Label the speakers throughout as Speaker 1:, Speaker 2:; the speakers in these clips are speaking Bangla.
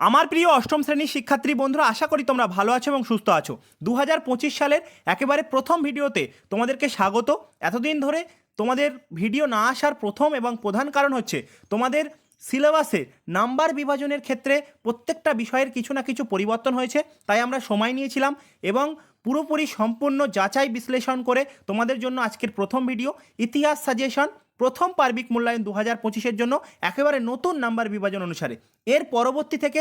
Speaker 1: আমার প্রিয় অষ্টম শ্রেণির শিক্ষার্থী বন্ধুরা, আশা করি তোমরা ভালো আছো এবং সুস্থ আছো। দু হাজার পঁচিশ সালের একেবারে প্রথম ভিডিওতে তোমাদেরকে স্বাগত। এতদিন ধরে তোমাদের ভিডিও না আসার প্রথম এবং প্রধান কারণ হচ্ছে তোমাদের সিলেবাসে নাম্বার বিভাজনের ক্ষেত্রে প্রত্যেকটা বিষয়ের কিছু না কিছু পরিবর্তন হয়েছে, তাই আমরা সময় নিয়েছিলাম এবং পুরোপুরি সম্পূর্ণ যাচাই বিশ্লেষণ করে তোমাদের জন্য আজকের প্রথম ভিডিও। ইতিহাস সাজেশন প্রথম পার্বিক মূল্যায়ন দু হাজার পঁচিশের জন্য একেবারে নতুন নাম্বার বিভাজন অনুসারে। এর পরবর্তী থেকে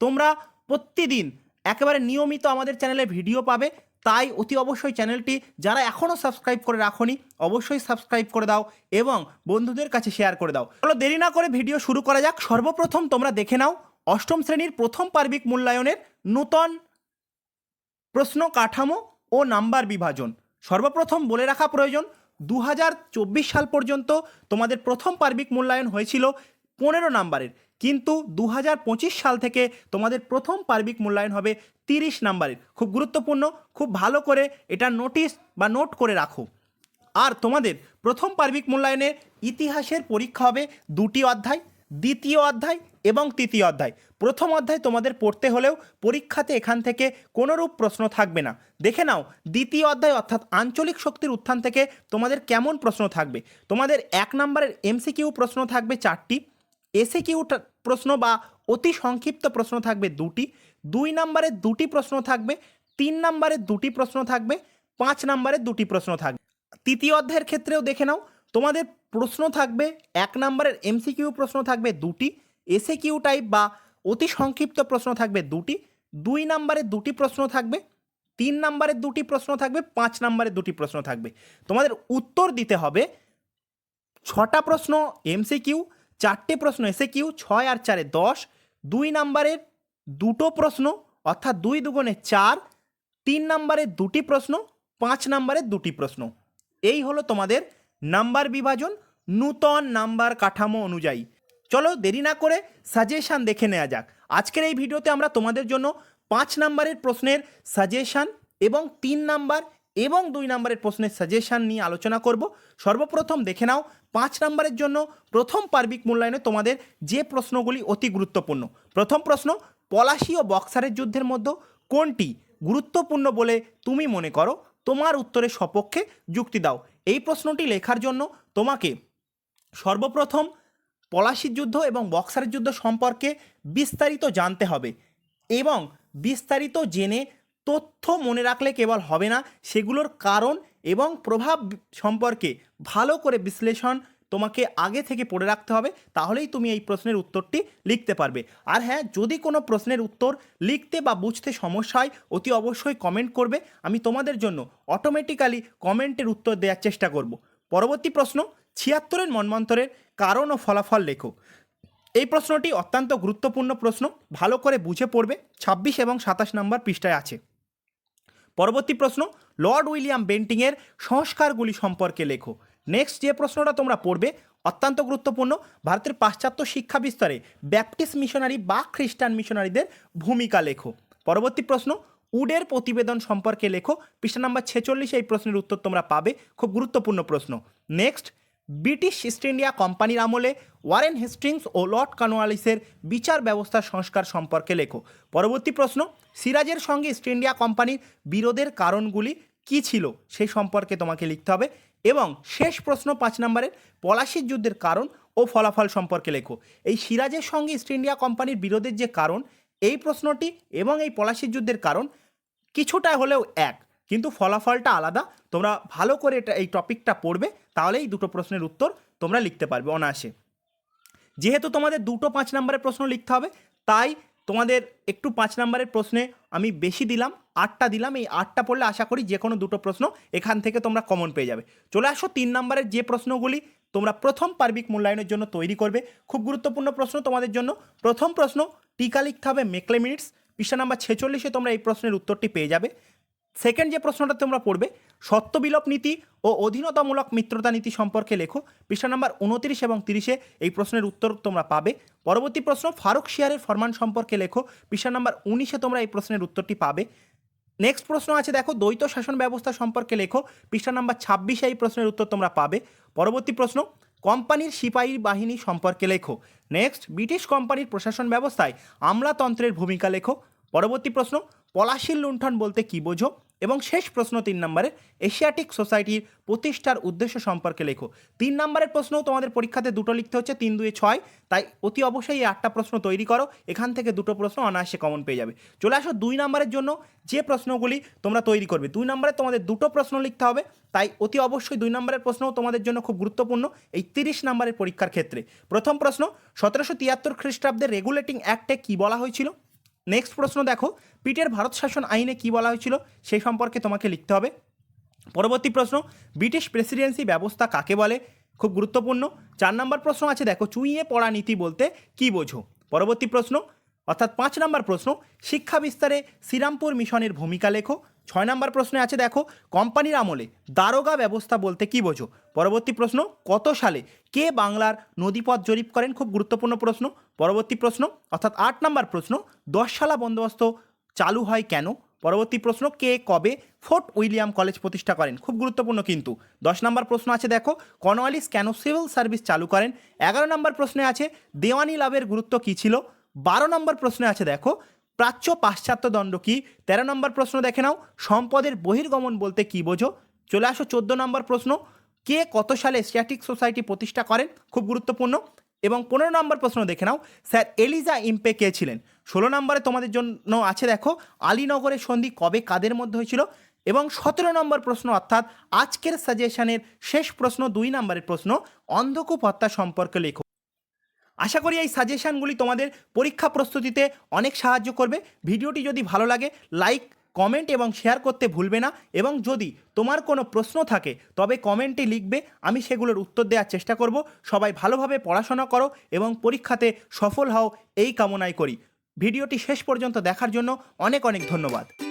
Speaker 1: তোমরা প্রতিদিন একেবারে নিয়মিত আমাদের চ্যানেলে ভিডিও পাবে। তাই অতি অবশ্যই চ্যানেলটি যারা এখনও সাবস্ক্রাইব করে রাখোনি, অবশ্যই সাবস্ক্রাইব করে দাও এবং বন্ধুদের কাছে শেয়ার করে দাও। চলো দেরি না করে ভিডিও শুরু করা যাক। সর্বপ্রথম তোমরা দেখে নাও অষ্টম শ্রেণির প্রথম পার্বিক মূল্যায়নের নূতন প্রশ্ন কাঠামো ও নাম্বার বিভাজন। সর্বপ্রথম বলে রাখা প্রয়োজন দু হাজার চব্বিশ সাল পর্যন্ত তোমাদের প্রথম পার্বিক মূল্যায়ন হয়েছিল পনেরো নাম্বারের। কিন্তু দু হাজার পঁচিশ সাল থেকে তোমাদের প্রথম পার্বিক মূল্যায়ন হবে তিরিশ নাম্বারের। খুব গুরুত্বপূর্ণ, খুব ভালো করে এটা নোটিস বা নোট করে রাখো। আর তোমাদের প্রথম পার্বিক মূল্যায়নের ইতিহাসের পরীক্ষা হবে দুটি অধ্যায়। দ্বিতীয় অধ্যায় এবং তৃতীয় অধ্যায়। প্রথম অধ্যায় তোমাদের পড়তে হলেও পরীক্ষাতে এখান থেকে কোনোরূপ প্রশ্ন থাকবে না। দেখে নাও, দ্বিতীয় অধ্যায় অর্থাৎ আঞ্চলিক শক্তির উত্থান থেকে তোমাদের কেমন প্রশ্ন থাকবে? তোমাদের এক নম্বরের এমসিকিউ প্রশ্ন থাকবে চারটি এসে কিউ প্রশ্ন বা অতি সংক্ষিপ্ত প্রশ্ন থাকবে দুটি, দুই নম্বরের দুটি প্রশ্ন থাকবে, তিন নম্বরের দুটি প্রশ্ন থাকবে, পাঁচ নম্বরের দুটি প্রশ্ন থাকবে। তৃতীয় অধ্যায়ের ক্ষেত্রেও দেখে নাও তোমাদের প্রশ্ন থাকবে, এক নম্বরের এমসিকিউ প্রশ্ন থাকবে দুটি এসে কিউ টাইপ বা অতি সংক্ষিপ্ত প্রশ্ন থাকবে দুটি, দুই নম্বরের দুটি প্রশ্ন থাকবে, তিন নম্বরের দুটি প্রশ্ন থাকবে, পাঁচ নম্বরের দুটি প্রশ্ন থাকবে। তোমাদের উত্তর দিতে হবে, ছটা প্রশ্ন এমসিকিউ চারটে প্রশ্ন এসে কিউ ছয় আর চারে দশ, দুই নাম্বারের দুটো প্রশ্ন, অর্থাৎ দুই দুগুণে চার, তিন নাম্বারের দুটি প্রশ্ন, পাঁচ নাম্বারের দুটি প্রশ্ন। এই হলো তোমাদের নাম্বার বিভাজন নূতন নাম্বার কাঠামো অনুযায়ী। চলো দেরি না করে সাজেশান দেখে নেওয়া যাক। আজকের এই ভিডিওতে আমরা তোমাদের জন্য পাঁচ নাম্বারের প্রশ্নের সাজেশান এবং তিন নাম্বার এবং দুই নম্বরের প্রশ্নের সাজেশান নিয়ে আলোচনা করব। সর্বপ্রথম দেখে নাও, পাঁচ নম্বরের জন্য প্রথম পার্বিক মূল্যায়নে তোমাদের যে প্রশ্নগুলি অতি গুরুত্বপূর্ণ। প্রথম প্রশ্ন, পলাশি ও বক্সারের যুদ্ধের মধ্যে কোনটি গুরুত্বপূর্ণ বলে তুমি মনে করো? তোমার উত্তরের সপক্ষে যুক্তি দাও। এই প্রশ্নটি লেখার জন্য তোমাকে সর্বপ্রথম পলাশির যুদ্ধ এবং বক্সারের যুদ্ধ সম্পর্কে বিস্তারিত জানতে হবে এবং বিস্তারিত জেনে তথ্য মনে রাখলে কেবল হবে না, সেগুলোর কারণ এবং প্রভাব সম্পর্কে ভালো করে বিশ্লেষণ তোমাকে আগে থেকে পড়ে রাখতে হবে, তাহলেই তুমি এই প্রশ্নের উত্তরটি লিখতে পারবে। আর হ্যাঁ যদি কোনো প্রশ্নের উত্তর লিখতে বা বুঝতে সমস্যা হয়, অতি অবশ্যই কমেন্ট করবে। আমি তোমাদের জন্য অটোমেটিক্যালি কমেন্টের উত্তর দেওয়ার চেষ্টা করব। পরবর্তী প্রশ্ন, ছিয়াত্তরের মন্মন্তরের কারণ ও ফলাফল লেখো। এই প্রশ্নটি অত্যন্ত গুরুত্বপূর্ণ প্রশ্ন, ভালো করে বুঝে পড়বে। ছাব্বিশ এবং সাতাশ নম্বর পৃষ্ঠায় আছে। পরবর্তী প্রশ্ন, লর্ড উইলিয়াম বেন্টিংয়ের সংস্কারগুলি সম্পর্কে লেখো। নেক্সট যে প্রশ্নটা তোমরা পড়বে, অত্যন্ত গুরুত্বপূর্ণ, ভারতের পাশ্চাত্য শিক্ষা বিস্তারে ব্যাপটিস্ট মিশনারি বা খ্রিস্টান মিশনারিদের ভূমিকা লেখো। পরবর্তী প্রশ্ন, উডের প্রতিবেদন সম্পর্কে লেখো। পৃষ্ঠা নাম্বার ছেচল্লিশে এই প্রশ্নের উত্তর তোমরা পাবে। খুব গুরুত্বপূর্ণ প্রশ্ন। নেক্সট ব্রিটিশ ইস্ট ইন্ডিয়া কোম্পানির আমলে ওয়ারেন হেস্টিংস ও লর্ড কর্নওয়ালিসের বিচার ব্যবস্থা সংস্কার সম্পর্কে লেখো। পরবর্তী প্রশ্ন, সিরাজের সঙ্গে ইস্ট ইন্ডিয়া কোম্পানির বিরোধের কারণগুলি কী ছিল? সেই সম্পর্কে তোমাকে লিখতে হবে। এবং শেষ প্রশ্ন পাঁচ নম্বরের পলাশির যুদ্ধের কারণ ও ফলাফল সম্পর্কে লেখো। এই সিরাজের সঙ্গে ইস্ট ইন্ডিয়া কোম্পানির বিরোধের যে কারণ, এই প্রশ্নটি এবং এই পলাশির যুদ্ধের কারণ কিছুটা হলেও এক। কিন্তু ফলাফলটা আলাদা। তোমরা ভালো করে এটা, এই টপিকটা পড়বে তাহলে এই দুটো প্রশ্নের উত্তর তোমরা লিখতে পারবে অনায়াসে। যেহেতু তোমাদের দুটো পাঁচ নম্বরের প্রশ্ন লিখতে হবে, তাই তোমাদের একটু পাঁচ নম্বরের প্রশ্নে আমি বেশি দিলাম, আটটা দিলাম, এই আটটা পড়লে আশা করি যে কোনো দুটো প্রশ্ন এখান থেকে তোমরা কমন পেয়ে যাবে। চলে আসো তিন নম্বরের যে প্রশ্নগুলি তোমরা প্রথম পার্বিক মূল্যায়নের জন্য তৈরি করবে। খুব গুরুত্বপূর্ণ প্রশ্ন তোমাদের জন্য। প্রথম প্রশ্ন, টিকা লিখতে হবে মেকলে মিনিটস, পৃষ্ঠা নাম্বার ছেচল্লিশে তোমরা এই প্রশ্নের উত্তরটি পেয়ে যাবে। সেকেন্ড যে প্রশ্নটা তোমরা পড়বে সত্যবিলোপ নীতি ও অধীনতামূলক মিত্রতা নীতি সম্পর্কে লেখো। পৃষ্ঠা নাম্বার উনত্রিশ এবং তিরিশে এই প্রশ্নের উত্তর তোমরা পাবে। পরবর্তী প্রশ্ন, ফারুক শিয়ারের ফরমান সম্পর্কে লেখো। পৃষ্ঠা নাম্বার উনিশে তোমরা এই প্রশ্নের উত্তরটি পাবে। নেক্সট প্রশ্ন আছে, দেখো, দ্বৈত শাসন ব্যবস্থা সম্পর্কে লেখো। পৃষ্ঠা নাম্বার ছাব্বিশে এই প্রশ্নের উত্তর তোমরা পাবে। পরবর্তী প্রশ্ন, কোম্পানির সিপাহী বাহিনী সম্পর্কে লেখো। নেক্সট, ব্রিটিশ কোম্পানির প্রশাসন ব্যবস্থায় আমলাতন্ত্রের ভূমিকা লেখো। পরবর্তী প্রশ্ন, পলাশির লুণ্ঠন বলতে কী বোঝো? এবং শেষ প্রশ্ন তিন নম্বরের এশিয়াটিক সোসাইটির প্রতিষ্ঠার উদ্দেশ্য সম্পর্কে লেখো। তিন নম্বরের প্রশ্নও তোমাদের পরীক্ষাতে দুটো লিখতে হচ্ছে, তিন, দুয়ে ছয়। তাই অতি অবশ্যই এই আটটা প্রশ্ন তৈরি করো, এখান থেকে দুটো প্রশ্ন অনায়াসে কমন পেয়ে যাবে। চলে আসো দুই নম্বরের জন্য, যে প্রশ্নগুলি তোমরা তৈরি করবে। দুই নম্বরে তোমাদের দুটো প্রশ্ন লিখতে হবে, তাই অতি অবশ্যই দুই নম্বরের প্রশ্নও তোমাদের জন্য খুব গুরুত্বপূর্ণ এই তিরিশ নম্বরের পরীক্ষার ক্ষেত্রে। প্রথম প্রশ্ন, সতেরোশো তিয়াত্তর খ্রিস্টাব্দের রেগুলেটিং অ্যাক্টে কী বলা হয়েছিল? নেক্সট প্রশ্ন দেখো পিটের ভারত শাসন আইনে কি বলা হয়েছিল? সেই সম্পর্কে তোমাকে লিখতে হবে। পরবর্তী প্রশ্ন ব্রিটিশ প্রেসিডেন্সি ব্যবস্থা কাকে বলে? খুব গুরুত্বপূর্ণ। চার নম্বর প্রশ্ন আছে, দেখো, চুইয়ে পড়া নীতি বলতে কি বোঝো? পরবর্তী প্রশ্ন, অর্থাৎ পাঁচ নম্বর প্রশ্ন, শিক্ষা বিস্তারে শ্রীরামপুর মিশনের ভূমিকা লেখো। ছয় নম্বর প্রশ্নে আছে, দেখো, কোম্পানির আমলে দারোগা ব্যবস্থা বলতে কী বোঝো? পরবর্তী প্রশ্ন, কত সালে কে বাংলার নদীপথ জরিপ করেন? খুব গুরুত্বপূর্ণ প্রশ্ন। পরবর্তী প্রশ্ন, অর্থাৎ আট নম্বর প্রশ্ন, দশশালা বন্দোবস্ত চালু হয় কেন? পরবর্তী প্রশ্ন, কে কবে ফোর্ট উইলিয়াম কলেজ প্রতিষ্ঠা করেন? খুব গুরুত্বপূর্ণ কিন্তু। দশ নম্বর প্রশ্ন আছে, দেখো কর্নওয়ালিস কেন সিভিল সার্ভিস চালু করেন? এগারো নম্বর প্রশ্নে আছে, দেওয়ানি লাভের গুরুত্ব কী ছিল? বারো নম্বর প্রশ্নে আছে, দেখো প্রাচ্য পাশ্চাত্য দণ্ড কী? তেরো নম্বর প্রশ্ন দেখে নাও। সম্পদের বহির্গমন বলতে কী বোঝো? চলে আসো চোদ্দ নম্বর প্রশ্ন। কে কত সালে এশিয়াটিক সোসাইটি প্রতিষ্ঠা করেন? খুব গুরুত্বপূর্ণ। এবং পনেরো নম্বর প্রশ্ন দেখে নাও। স্যার এলিজা ইম্পে কে ছিলেন? ষোলো নম্বরে তোমাদের জন্য আছে দেখো, আলীনগরের সন্ধি কবে কাদের মধ্যে হয়েছিল? এবং সতেরো নম্বর প্রশ্ন অর্থাৎ আজকের সাজেশনের শেষ প্রশ্ন দুই নম্বরের প্রশ্ন। অন্ধকূপ হত্যা সম্পর্কে লেখো। আশা করি এই সাজেশানগুলি তোমাদের পরীক্ষা প্রস্তুতিতে অনেক সাহায্য করবে। ভিডিওটি যদি ভালো লাগে লাইক কমেন্ট এবং শেয়ার করতে ভুলবে না। এবং যদি তোমার কোনো প্রশ্ন থাকে, তবে কমেন্টে লিখবে, আমি সেগুলোর উত্তর দেওয়ার চেষ্টা করব। সবাই ভালোভাবে পড়াশোনা করো এবং পরীক্ষাতে সফল হও, এই কামনাই করি। ভিডিওটি শেষ পর্যন্ত দেখার জন্য অনেক অনেক ধন্যবাদ।